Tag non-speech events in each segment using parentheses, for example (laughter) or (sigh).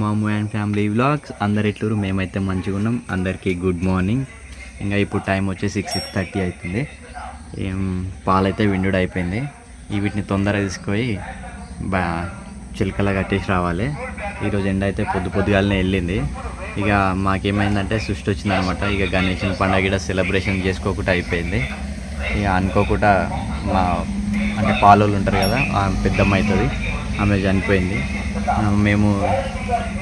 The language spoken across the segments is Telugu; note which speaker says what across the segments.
Speaker 1: మాము అండ్ ఫ్యామిలీ వ్లాగ్స్. అందరు ఎట్లూరు మేమైతే మంచిగా ఉన్నాం. అందరికీ గుడ్ మార్నింగ్. ఇంకా ఇప్పుడు టైం వచ్చి సిక్స్ సిక్స్ థర్టీ అవుతుంది ఏం పాలైతే విండుడు అయిపోయింది. ఈ వీటిని తొందరగా తీసుకొని బా చిలకలా కట్టేసి రావాలి. ఈరోజు ఎండ అయితే పొద్దు పొద్దుగాలనే వెళ్ళింది. ఇక మాకేమైందంటే సృష్టి వచ్చిందనమాట. ఇక గణేషన్ పండుగ కూడా సెలబ్రేషన్ చేసుకోకుండా అయిపోయింది. ఇక అనుకోకుండా మా అంటే పాలోళ్ళు ఉంటారు కదా పెద్దమ్మ అవుతుంది. ఆమె చనిపోయింది. మేము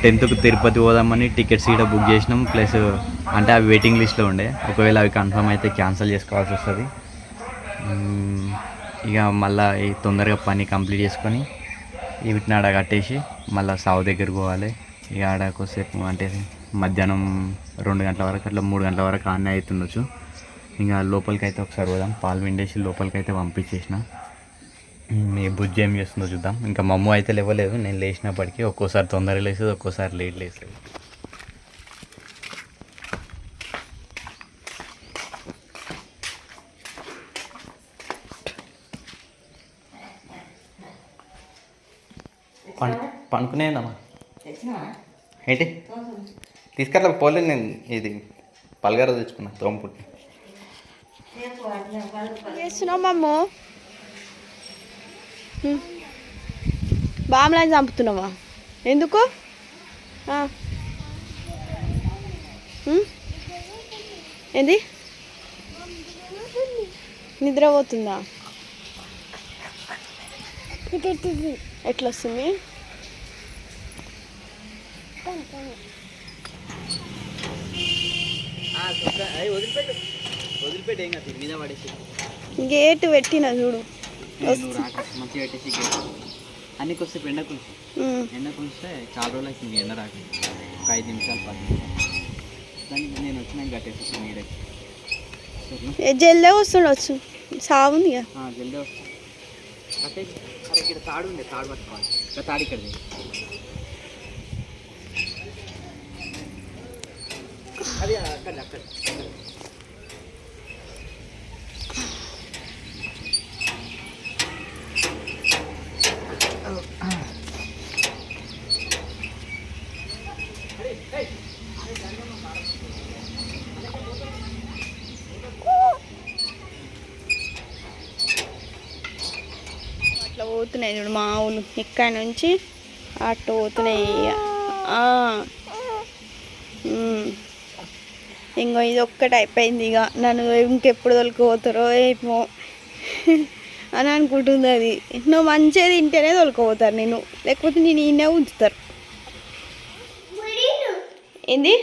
Speaker 1: టెన్త్కు తిరుపతి పోదామని టికెట్స్ కూడా బుక్ చేసినాం. ప్లస్ అంటే అవి వెయిటింగ్ లిస్ట్లో ఉండే. ఒకవేళ అవి కన్ఫర్మ్ అయితే క్యాన్సిల్ చేసుకోవాల్సి వస్తుంది. ఇక మళ్ళీ ఈ తొందరగా పని కంప్లీట్ చేసుకొని వీటిని ఆడ కట్టేసి మళ్ళీ సావు దగ్గరికి పోవాలి. ఇక ఆడ కొద్దిసేపు అంటే మధ్యాహ్నం రెండు గంటల వరకు అట్లా మూడు గంటల వరకు ఆన్నే అవుతుండొచ్చు. ఇంకా లోపలికి అయితే ఒకసారి పోదాం. పాలు విండేసి లోపలికి అయితే పంపించేసిన. మీ బుజ్జి ఏం చేస్తుందో చూద్దాం. ఇంకా మా అమ్మ అయితే లేవలేదు. నేను లేచినప్పటికీ ఒక్కోసారి తొందరగా లేసేది ఒక్కోసారి లేట్ లేసేది. పండు పండుకునేదమ్మా ఏంటి? తీసుకెళ్ళ పోలే నేను ఇది పల్గారు తెచ్చుకున్నా తోమపుట్టి
Speaker 2: చేస్తున్నావు మమ్ము బామ్లాని చంపుతున్నావా? ఎందుకు. ఏంది? నిద్రపోతుందా? ఎట్లా వస్తుంది గేట్ పెట్టిన చూడు.
Speaker 1: మంచిగా పెట్టేసి. అన్నికి వస్తే ఎండ
Speaker 2: ఉమ్.
Speaker 1: ఎండ కులిస్తే చాలా రోజులు అవుతుంది ఎండ రాక. ఒక ఐదు నిమిషాలు పది నిమిషాలు. దానికి నేను వచ్చినాక కట్టేసి నీడే సరేనా?
Speaker 2: ఏ జల్దే వస్తుండొచ్చు. సాగుంది
Speaker 1: జల్దీ వస్తా కట్టేసి అరే ఇక్కడ తాడు ఉండే తాడు పట్టుకోవాలి. ఇంకా తాడు ఇక్కడ. అది అక్కడ అక్కడ.
Speaker 2: అట్లా పోతున్నాయి చూడు మా ఊళ్ళు. ఇక్కడ నుంచి అటు పోతున్నాయి ఇక. ఇంకో ఇది ఒక్కటి అయిపోయింది ఇక. నన్ను ఇంకెప్పుడు తొలుకుపోతారో ఏమో. అని అనుకుంటుంది అది. నువ్వు మంచిగా తింటేనే తొలుకుపోతారు నేను లేకపోతే నేను ఈయనే ఉంచుతారు. ఏంది?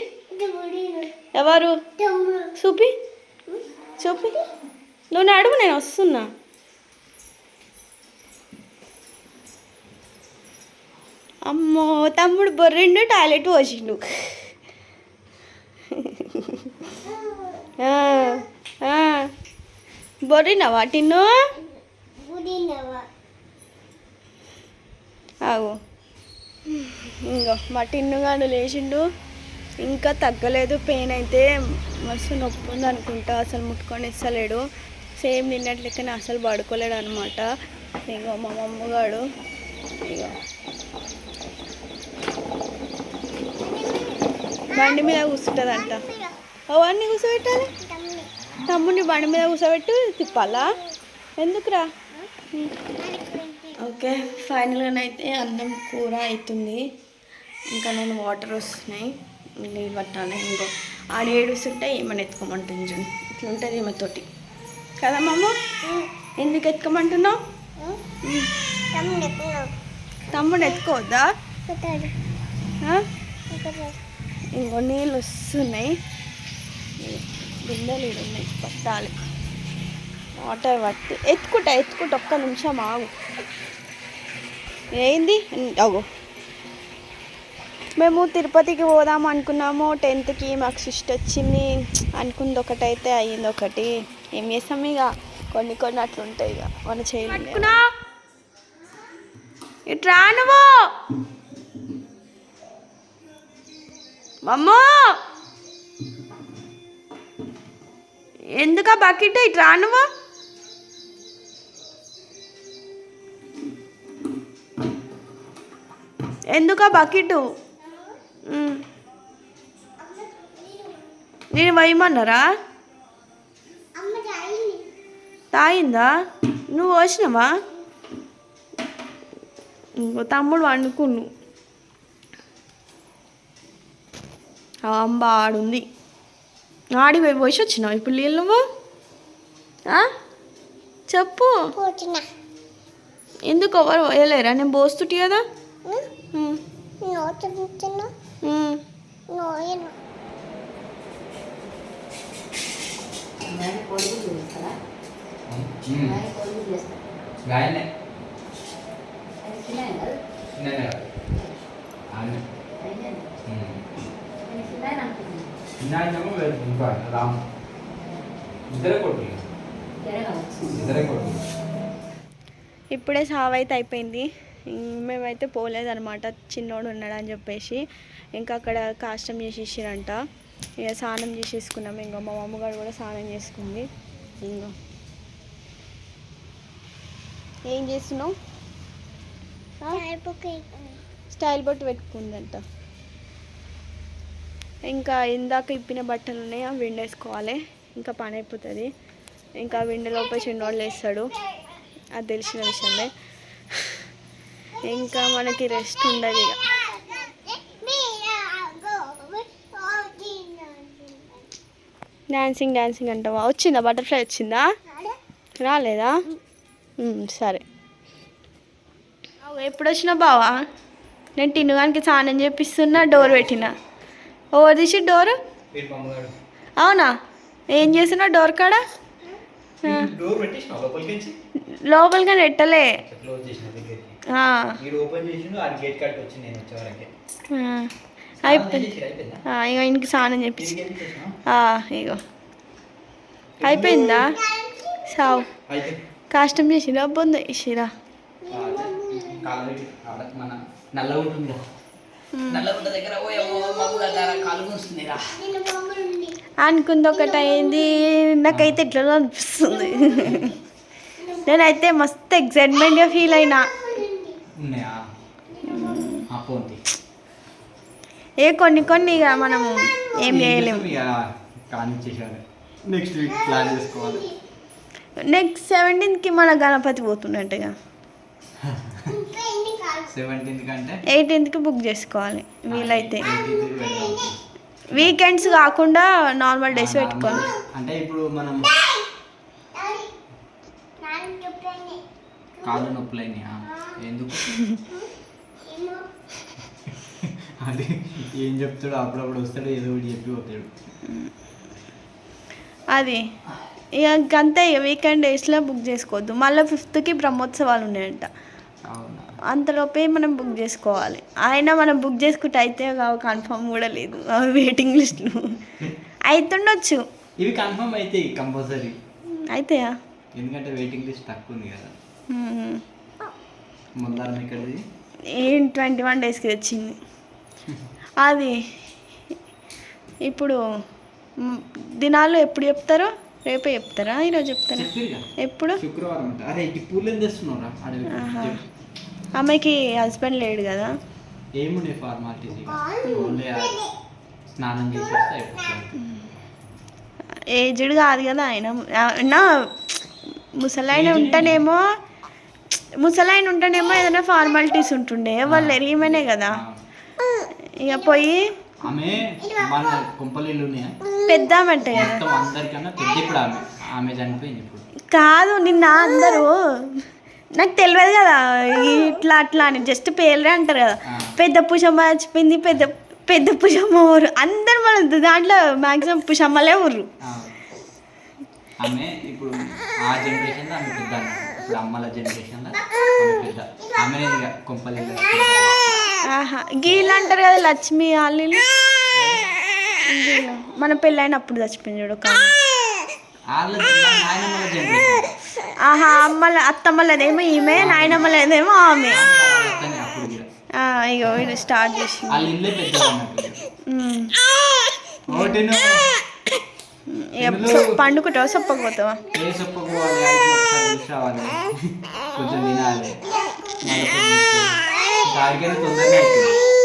Speaker 2: ఎవరు? చూపి. చూపి. నువ్వు అడుగు నేను వస్తున్నా. అమ్మో తమ్ముడు బొర్రెండు టాయిలెట్ పోసిండు. బొర్రినవా టిన్ను? ఆగు. ఇంకో మా టిన్నుగాడు లేచిండు. ఇంకా తగ్గలేదు పెయిన్ అయితే మస్తు నొప్పి ఉంది అనుకుంటా అసలు ముట్టుకొని ఇస్తలేడు. సేమ్ నిన్నట్లెక్కనే అసలు పడుకోలేడు అనమాట ఇగో మా మమ్మగాడు ఇగో. బండి మీద కూర్చుంటుందంట. అవన్నీ కూర్చోబెట్టాలి. తమ్ముడిని బండి మీద కూర్చోబెట్టు తిప్పాలా? ఎందుకురా? ఓకే ఫైనల్గానైతే అన్నం కూర అవుతుంది ఇంకా నేను వాటర్ వస్తున్నాయి. నీళ్ళు పట్టాలి ఇంకో ఆడ ఏడుస్తుంటే ఏమని ఎత్తుకోమంటుంది చూడు. ఇట్లా ఉంటుంది ఈమెతోటి కదా మామ? ఎందుకు ఎత్తుకోమంటున్నావు? తమ్ముడు ఎత్తుకోవద్దా? ఇంకో నీళ్ళు వస్తున్నాయి. బిందెలు ఈడ ఉన్నాయి పట్టాలి. వాటర్ పట్టి. ఎత్తుకుంటా ఎత్తుకుంటా ఒక్క నిమిషం ఆగు. ఏంది? అగో. మేము తిరుపతికి పోదాం అనుకున్నాము. టెన్త్కి మాకు సిస్ట్ వచ్చింది. అనుకుంది ఒకటైతే అయ్యింది ఒకటి. ఏం చేస్తాం ఇక? కొన్ని కొన్ని అట్లుంటాయి ఇక. మన చేయాలి ఇటు రా నువ్వు. మమ్మో. ఎందుక బకెట్ ఇటు రా నువ్వు? ఎందుకా బకెట్? నేను వేయమన్నారా తాగిందా? నువ్వు వచ్చినావా ఇంకో తమ్ముడు వండుకున్ను అంబ ఆడుంది. ఆడి పోయి పోసి వచ్చినావు? ఇప్పుడు నీళ్ళు నువ్వు? చెప్పు. ఎందుకు ఎవరు పోయలేరా? నేను పోస్తుంటి కదా. ఉమ్. ఉమ్.
Speaker 1: గాయనే రామ్. ఇద్దరే కొట్టు ఇద్దరే కొట్టు
Speaker 2: ఇప్పుడే సావైతే అయిపోయింది. మేమైతే పోలేదన్నమాట. చిన్నోడు ఉన్నాడు అని చెప్పేసి ఇంకా అక్కడ కాష్టం చేసేసారంట. ఇక స్నానం చేసేసుకున్నాం. ఇంకా మా అమ్మగారు కూడా స్నానం చేసుకుంది. ఇంకా ఏం చేస్తున్నావు? స్టైల్ బొట్టు పెట్టుకుందంట. ఇంకా ఇందాక ఇప్పిన బట్టలు ఉన్నాయి. అవి విండేసుకోవాలి. ఇంకా పని అయిపోతుంది. ఇంకా విండ లోపల చిన్నోళ్ళు వేస్తాడు అది తెలిసిన విషయమే. ఇంకా మనకి రెస్ట్ ఉండదు ఇక. డాన్సింగ్ డాన్సింగ్ అంటావా? వచ్చిందా? బటర్ఫ్లై వచ్చిందా? రాలేదా? సరే. ఎప్పుడు వచ్చినా బావా? నేను టిన్నుగానికి స్నానం చేపిస్తున్నా డోర్ పెట్టిన. ఓవర్ తీసి డోర్ అవునా? ఏం చేసినా డోర్ కాడ? ఆ,
Speaker 1: డోర్
Speaker 2: అయిపోయింది? ఇక స్నానం చేపించి ఇగో. అయిపోయిందా? సావు. కాష్టం చేసిరా బొంద
Speaker 1: మూస్తుందిరా
Speaker 2: అనుకుంది ఒకటి అయింది నాకైతే ఎట్లా అనిపిస్తుంది. (laughs) నేనైతే మస్తు ఎక్సైట్మెంట్గా ఫీల్ అయినా.
Speaker 1: ఉన్నాయా?
Speaker 2: ఏ కొన్ని కొన్ని ఇక మనం ఏం చేయలేము
Speaker 1: నెక్స్ట్ వీక్ ప్లాన్ చేసుకోవాలి.
Speaker 2: నెక్స్ట్ సెవెంటీన్త్కి మన గణపతి పోతున్నట్టుగా. ఎయిటీన్త్కి బుక్ చేసుకోవాలి. వీలైతే.
Speaker 1: 18th కి వెళ్దాం.
Speaker 2: వీకెండ్స్ కాకుండా నార్మల్ డేస్ పెట్టుకోవాలి.
Speaker 1: అంటే ఇప్పుడు మనం కాళ్ళు నొప్పులైనాయా? ఎందుకు? అది ఏం చెప్తాడు అప్పుడప్పుడు వస్తాడు ఏదో ఒకటి చెప్పి పోతాడు.
Speaker 2: అది. ఇక అంతే వీకెండ్ డేస్లో బుక్ చేసుకోవద్దు. మళ్ళీ ఫిఫ్త్కి బ్రహ్మోత్సవాలు ఉన్నాయంట. అంతలోపే మనం బుక్ చేసుకోవాలి. అయినా మనం బుక్ చేసుకుంటే అయితే కన్ఫర్మ్ కూడా లేదు. వెయిటింగ్ లిస్ట్లు అవుతుండొచ్చు
Speaker 1: ఇవి కన్ఫర్మ్ అయితే కంపల్సరీ.
Speaker 2: అయితాయా?
Speaker 1: ఎందుకంటే వెయిటింగ్ లిస్ట్ తక్కువ ఉంది కదా.
Speaker 2: ట్వంటీ వన్ డేస్కి వచ్చింది అది ఇప్పుడు మ్, దినాలు ఎప్పుడు చెప్తారో రేపే చెప్తారా? ఈరోజు చెప్తారా? ఎప్పుడు. ఆమెకి హస్బెండ్ లేడు కదా.
Speaker 1: ఏముండే ఫార్మాలిటీస్ స్నానం చేసి
Speaker 2: ఏజ్డ్ కాదు కదా ఆయన. నా ముసలాయన ఉంటేనేమో ముసలాయన ఉంటేనేమో ఏదైనా ఫార్మాలిటీస్ ఉంటుండే. వాళ్ళు ఎరిగిమనే కదా. ఇక పోయి
Speaker 1: ఆమె ఉన్నాయా
Speaker 2: పెద్ద కదా.
Speaker 1: మొత్తం అందరికన్నా పెద్ద ఇప్పుడు ఆమె. ఆమె చనిపోయింది ఇప్పుడు.
Speaker 2: కాదు నిన్న అందరూ నాకు తెలియదు కదా. ఇట్లా అట్లా అని. జస్ట్ పేర్లే అంటారు కదా. పెద్ద పుషమ్మ చచ్చిపోయింది పెద్ద పెద్ద పుషమ్మ ఊరు. అందరు మన దాంట్లో మ్యాక్సిమం పుషమ్మలే ఊరు.
Speaker 1: ఆమె ఇప్పుడు ఆ జనరేషన్లో ఆమె పెద్ద అన్నమాట. ఇప్పుడు అమ్మల జనరేషన్లో ఆమె ఆమెనే ఇక
Speaker 2: ఆహా గీళ్ళు అంటారు కదా లక్ష్మి వాళ్ళు మన పెళ్ళైనప్పుడు చచ్చిపోయింది చూడు
Speaker 1: జనరేషన్
Speaker 2: ఆహా అమ్మల అత్తమ్మలదేమో ఈమె నాయనమ్మలదేమో ఆమె.
Speaker 1: అప్పుడు
Speaker 2: ఇది స్టార్ట్ చేసింది. పండుకుంటావా
Speaker 1: రావాలి కొంచెం తినాలి. (laughs)